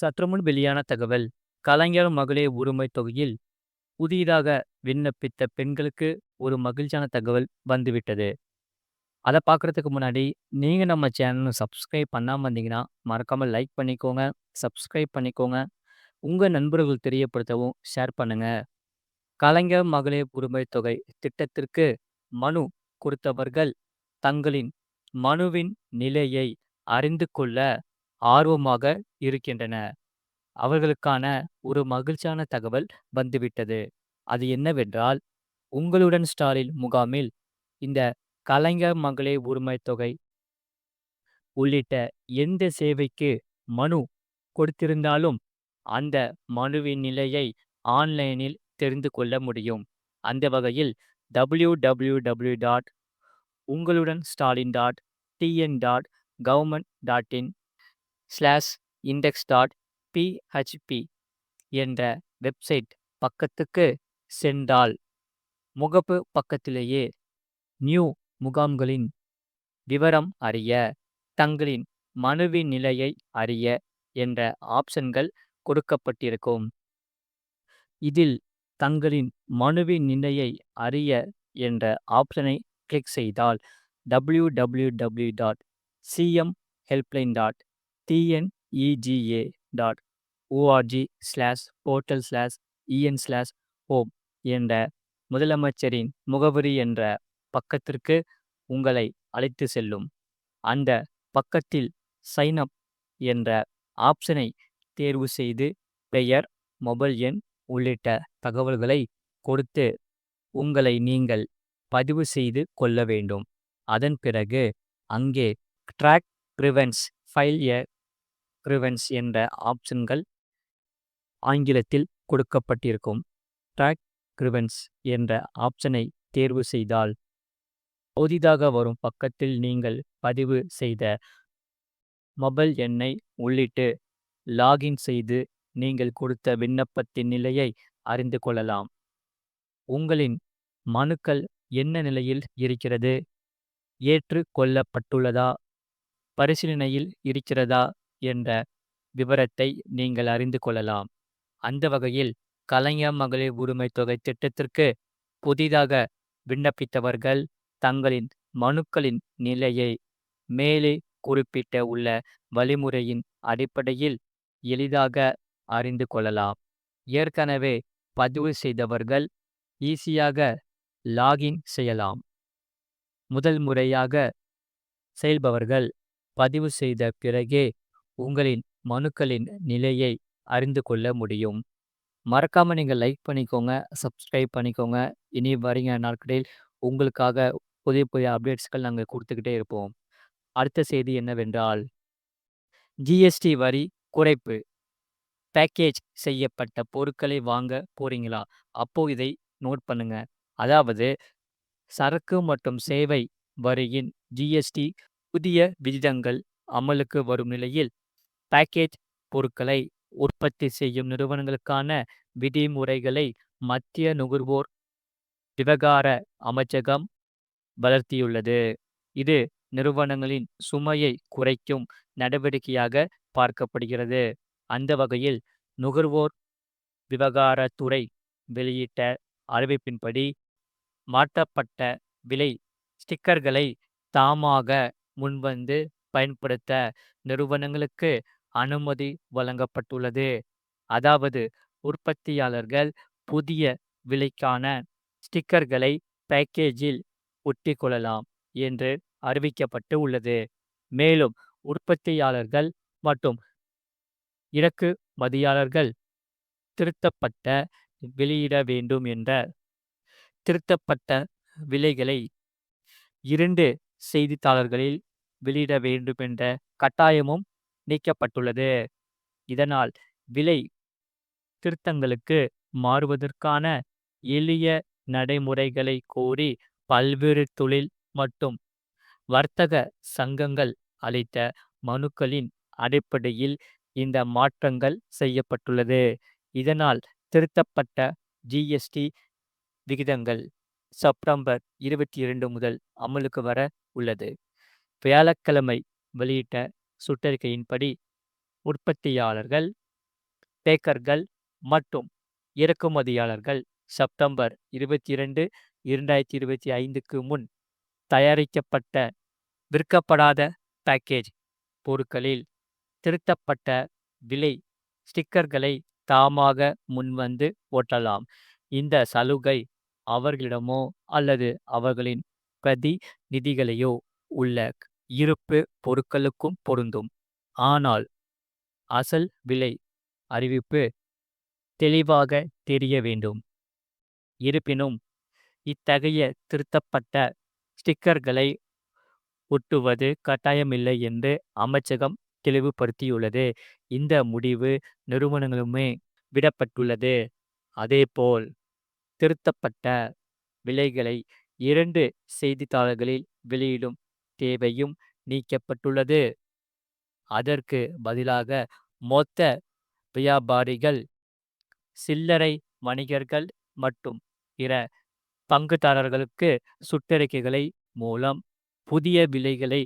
சற்றுமுன் வெளியான தகவல் கலைஞர் மகளிர் உரிமை தொகையில் புதிதாக விண்ணப்பித்த பெண்களுக்கு ஒரு மகிழ்ச்சியான தகவல் வந்துவிட்டது. அதை பார்க்குறதுக்கு முன்னாடி நீங்கள் நம்ம சேனலும் சப்ஸ்கிரைப் பண்ணாமல் இருந்தீங்கன்னா மறக்காமல் லைக் பண்ணிக்கோங்க சப்ஸ்கிரைப் பண்ணிக்கோங்க. உங்கள் நண்பர்கள் தெரியப்படுத்தவும் ஷேர் பண்ணுங்கள் கலைஞர் மகளிர் உரிமை தொகை திட்டத்திற்கு மனு கொடுத்தவர்கள் தங்களின் மனுவின் நிலையை அறிந்து கொள்ள ஆர்வமாக இருக்கின்றன. அவர்களுக்கான ஒரு மகிழ்ச்சியான தகவல் வந்துவிட்டது. அது என்னவென்றால் உங்களுடன் ஸ்டாலின் முகாமில் இந்த கலைஞர் மகளிர் உரிமை தொகை உள்ளிட்ட எந்த சேவைக்கு மனு கொடுத்திருந்தாலும் அந்த மனுவின் நிலையை ஆன்லைனில் தெரிந்து கொள்ள முடியும். அந்த வகையில் W slash index dot PHP என்ற வெப்சைட் பக்கத்துக்கு சென்றால் முகப்பு பக்கத்திலேயே நியூ முகாம்களின் விவரம் அறிய தங்களின் மனுவின் நிலையை அறிய என்ற ஆப்ஷன்கள் கொடுக்கப்பட்டிருக்கும். இதில் தங்களின் மனுவின் நிலையை அறிய என்ற ஆப்ஷனை கிளிக் செய்தால் W W W dot CM helpline dot TNEGA dot ORG slash portal slash EN slash home என்ற முதலமைச்சரின் முகவரி என்ற பக்கத்திற்கு உங்களை அழைத்து செல்லும். அந்த பக்கத்தில் சைன் அப் என்ற ஆப்ஷனை தேர்வு செய்து பெயர் மொபைல் எண் உள்ளிட்ட தகவல்களை கொடுத்து உங்களை நீங்கள் பதிவு செய்து கொள்ள வேண்டும். அதன் பிறகு அங்கே ட்ராக் ப்ரிவென்ஸ் ஃபைல் எ ப்ரிவென்ஸ் என்ற ஆப்ஷன்கள் ஆங்கிலத்தில் கொடுக்கப்பட்டிருக்கும். ட்ராக் ப்ரிவென்ஸ் என்ற ஆப்ஷனை தேர்வு செய்தால் புதிதாக வரும் பக்கத்தில் நீங்கள் பதிவு செய்த மொபைல் எண்ணை உள்ளிட்டு லாகின் செய்து நீங்கள் கொடுத்த விண்ணப்பத்தின் நிலையை அறிந்து கொள்ளலாம். உங்களின் மனுக்கள் என்ன நிலையில் இருக்கிறது? ஏற்று கொள்ளப்பட்டுள்ளதா பரிசீலனையில் இருக்கிறதா? என்ற விவரத்தை நீங்கள் அறிந்து கொள்ளலாம். அந்த வகையில் கலைஞர் மகளிர் உரிமை தொகை திட்டத்திற்கு புதிதாக விண்ணப்பித்தவர்கள் தங்களின் மனுக்களின் நிலையை மேலே குறிப்பிட்ட உள்ள வழிமுறையின் அடிப்படையில் எளிதாக அறிந்து கொள்ளலாம். ஏற்கனவே பதிவு செய்தவர்கள் ஈஸியாக லாகின் செய்யலாம். முதல் முறையாக செயல்பவர்கள் பதிவு செய்த பிறகே உங்களின் மனுக்களின் நிலையை அறிந்து கொள்ள முடியும். மறக்காமல் நீங்கள் லைக் பண்ணிக்கோங்க சப்ஸ்கிரைப் பண்ணிக்கோங்க. இனி வரீங்க நாட்களில் உங்களுக்காக புதிய புதிய அப்டேட்ஸ்கள் நாங்கள் கொடுத்துக்கிட்டே இருப்போம். அடுத்த செய்தி என்னவென்றால் ஜிஎஸ்டி வரி குறைப்பு. பேக்கேஜ் செய்யப்பட்ட பொருட்களை வாங்க போறீங்களா? அப்போ இதை நோட் பண்ணுங்க. அதாவது சரக்கு மற்றும் சேவை வரியின் ஜிஎஸ்டி புதிய விகிதங்கள் அமலுக்கு வரும் நிலையில் பேக்கேஜ் பொருட்களை உற்பத்தி செய்யும் நிறுவனங்களுக்கான விதிமுறைகளை மத்திய நுகர்வோர் விவகார அமைச்சகம் வளர்த்தியுள்ளது. இது நிறுவனங்களின் சுமையை குறைக்கும் நடவடிக்கையாக பார்க்கப்படுகிறது. அந்த வகையில் நுகர்வோர் விவகாரத்துறை வெளியிட்ட அறிவிப்பின்படி மாற்றப்பட்ட விலை ஸ்டிக்கர்களை தாமாக முன்வந்து பயன்படுத்த நிறுவனங்களுக்கு அனுமதி வழங்கப்பட்டுள்ளது. அதாவது உற்பத்தியாளர்கள் புதிய விலைக்கான ஸ்டிக்கர்களை பேக்கேஜில் ஒட்டிக்கொள்ளலாம் என்று அறிவிக்கப்பட்டு உள்ளது. மேலும் உற்பத்தியாளர்கள் மற்றும் இறக்குமதியாளர்கள் திருத்தப்பட்ட வெளியிட வேண்டும் என்ற திருத்தப்பட்ட விலைகளை இரண்டு செய்தித்தாளர்களில் வெளியிட வேண்டும் என்ற கட்டாயமும் நீக்கப்பட்டுள்ளது. இதனால் விலை திருத்தங்களுக்கு மாறுவதற்கான எளிய நடைமுறைகளை கோரி பல்வேறு தொழில் மற்றும் வர்த்தக சங்கங்கள் அளித்த மனுக்களின் அடிப்படையில் இந்த மாற்றங்கள் செய்யப்பட்டுள்ளது. இதனால் திருத்தப்பட்ட ஜிஎஸ்டி விகிதங்கள் செப்டம்பர் இருபத்தி இரண்டு முதல் அமலுக்கு வர உள்ளது. வியாழக்கிழமை வெளியிட்ட சுற்றறிக்கையின்படி உற்பத்தியாளர்கள் பேக்கர்கள் மற்றும் இறக்குமதியாளர்கள் செப்டம்பர் இருபத்தி இரண்டு இரண்டாயிரத்தி இருபத்தி ஐந்துக்கு முன் தயாரிக்கப்பட்ட விற்கப்படாத பேக்கேஜ் பொருட்களில் திருத்தப்பட்ட விலை ஸ்டிக்கர்களை தாமாக முன்வந்து ஒட்டலாம். இந்த சலுகை அவர்களிடமோ அல்லது அவர்களின் பிரதிநிதிகளையோ உள்ள இருப்பு பொருட்களுக்கும் பொருந்தும். ஆனால் அசல் விலை அறிவிப்பு தெளிவாக தெரிய வேண்டும். இருப்பினும் இத்தகைய திருத்தப்பட்ட ஸ்டிக்கர்களை ஒட்டுவது கட்டாயமில்லை என்று அமைச்சகம் தெளிவுபடுத்தியுள்ளது. இந்த முடிவு நிறுவனங்களுமே விடப்பட்டுள்ளது. அதேபோல் திருத்தப்பட்ட விலைகளை இரண்டு செய்தித்தாள்களில் வெளியிடும் தேவையும் நீக்கப்பட்டுள்ளது. அதற்கு பதிலாக மொத்த வியாபாரிகள் சில்லறை வணிகர்கள் மற்றும் பிற பங்குதாரர்களுக்கு சுற்றறிக்கைகளை மூலம் புதிய விலைகளை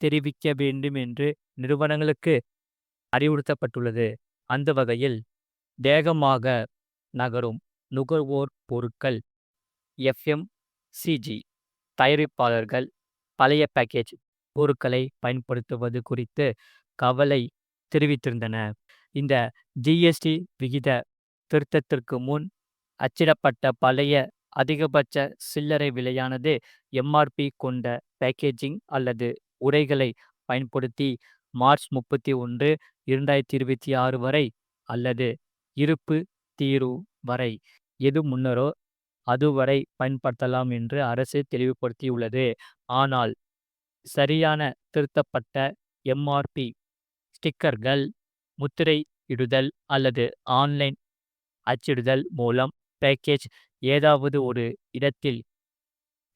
தெரிவிக்க வேண்டும் என்று நிறுவனங்களுக்கு அறிவுறுத்தப்பட்டுள்ளது. அந்த வகையில் வேகமாக நகரும் நுகர்வோர் பொருட்கள் எஃப்எம்சிஜி தயாரிப்பாளர்கள் பழைய பேக்கேஜ் பொருட்களை பயன்படுத்துவது குறித்து கவலை தெரிவித்திருந்தன. இந்த ஜிஎஸ்டி விகித திருத்தத்திற்கு முன் அச்சிடப்பட்ட பழைய அதிகபட்ச சில்லறை விலையானது எம்ஆர்பி கொண்ட பேக்கேஜிங் அல்லது உரைகளை பயன்படுத்தி மார்ச் முப்பத்தி ஒன்று இரண்டாயிரத்தி இருபத்தி ஆறு வரை அல்லது இருப்பு தீர்வு வரை எது முன்னரோ அதுவரை பயன்படுத்தலாம் என்று அரசு தெளிவுபடுத்தியுள்ளது. ஆனால் சரியான திருத்தப்பட்ட எம்ஆர்பி ஸ்டிக்கர்கள் முத்திரை இடுதல் அல்லது ஆன்லைன் அச்சிடுதல் மூலம் பேக்கேஜ் ஏதாவது ஒரு இடத்தில்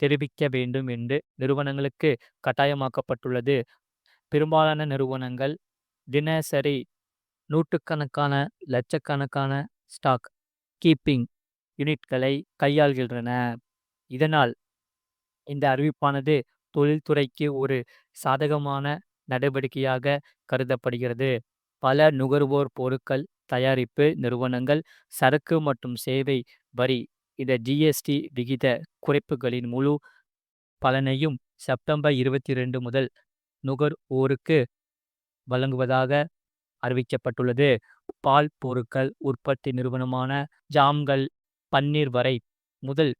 தெரிவிக்க வேண்டும் என்று நிறுவனங்களுக்கு கட்டாயமாக்கப்பட்டுள்ளது. பெரும்பாலான நிறுவனங்கள் தினசரி நூற்றுக்கணக்கான லட்சக்கணக்கான ஸ்டாக் கீப்பிங் யூனிட்களை கையாள்கின்றன. இதனால் இந்த அறிவிப்பானது தொழில்துறைக்கு ஒரு சாதகமான நடவடிக்கையாக கருதப்படுகிறது. பல நுகர்வோர் பொருட்கள் தயாரிப்பு நிறுவனங்கள் சரக்கு மற்றும் சேவை வரி இந்த ஜிஎஸ்டி விகித குறைப்புகளின் முழு பலனையும் செப்டம்பர் இருபத்தி ரெண்டு முதல் நுகர்வோருக்கு வழங்குவதாக அறிவிக்கப்பட்டுள்ளது. பால் பொருட்கள் உற்பத்தி நிறுவனமான ஜாம்கள் பன்னீர் வரை முதல்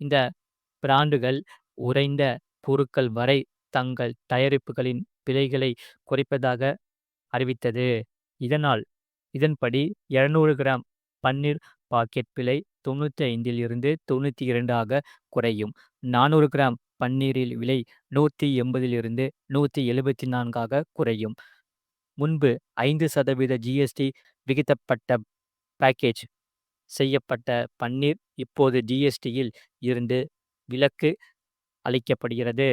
இந்த பிராண்டுகள் உறைந்த பொருட்கள் வரை தங்கள் தயாரிப்புகளின் விலைகளை குறைப்பதாக அறிவித்தது. இதனால் இதன்படி இருநூறு கிராம் பன்னீர் பாக்கெட் விலை தொண்ணூற்றி ஐந்தில் இருந்து தொண்ணூற்றி இரண்டாக குறையும். நானூறு கிராம் பன்னீரில் விலை நூற்றி எண்பதிலிருந்து நூற்றி எழுபத்தி நான்காக குறையும். முன்பு ஐந்து சதவீத ஜிஎஸ்டி விகிதப்பட்ட பேக்கேஜ் செய்யப்பட்ட பன்னீர் இப்போது ஜிஎஸ்டியில் இருந்து விலக்கு அளிக்கப்படுகிறது.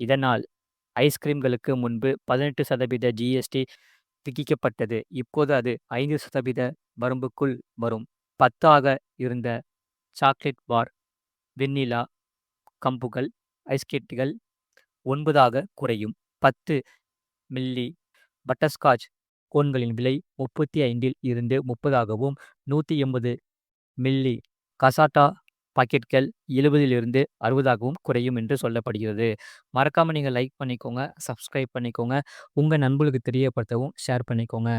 இதனால் ஐஸ்கிரீம்களுக்கு முன்பு பதினெட்டு சதவீத ஜிஎஸ்டி விதிக்கப்பட்டது இப்போது அது ஐந்து சதவீத வரம்புக்குள் வரும். பத்தாக இருந்த சாக்லேட் பார் வெண்ணிலா கம்புகள் ஐஸ்கேட்டுகள் ஒன்பதாக குறையும். பத்து மில்லி பட்டர்ஸ்காட்ச் கோன்களின் விலை முப்பத்தி ஐந்தில் இருந்து முப்பதாகவும் நூற்றி எண்பது மில்லி கசாட்டா பாக்கெட்கள் எழுபதிலிருந்து அறுபதாகவும் குறையும் என்று சொல்லப்படுகிறது. மறக்காமல் நீங்கள் லைக் பண்ணிக்கோங்க சப்ஸ்கிரைப் பண்ணிக்கோங்க. உங்கள் நண்பர்களுக்கு தெரியப்படுத்தவும் ஷேர் பண்ணிக்கோங்க.